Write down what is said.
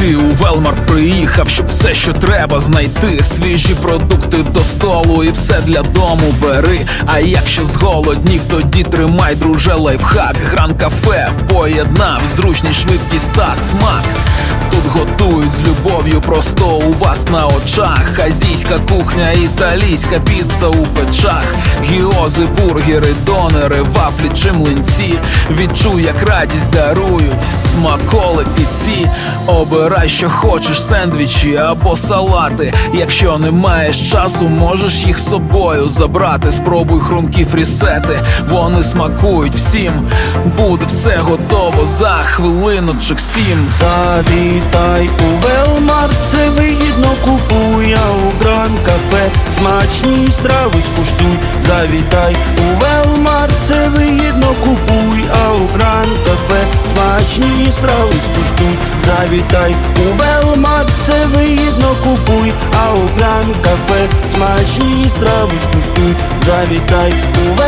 Ти у Велмар приїхав, щоб все, що треба знайти. Свіжі продукти до столу і все для дому бери. А якщо зголоднів, тоді тримай, друже, лайфхак. Гран кафе поєднав зручність, швидкість та смак. Тут готують з любов'ю просто у вас на очах. Азійська кухня, італійська піца у печах, гіози, бургери, донери, вафлі чи млинці. Відчуй, як радість дарують смаколики ці. Обирай, що хочеш, сендвічі або салати. Якщо не маєш часу, можеш їх собою забрати. Спробуй хрумкі фрісети, вони смакують всім. Буде все готово за хвилиночок сім. Завітай у Велмарт, це вигідно купуй, у Гран кафе смачні страви скуштуй. Завітай у Велмарт, це вигідно купуй, а у Гран кафе смачні страви скуштуй. Завітай у Велмарт, це вигідно купуй, а у Гран кафе смачні страви скуштуй. Завітай у Велмарт,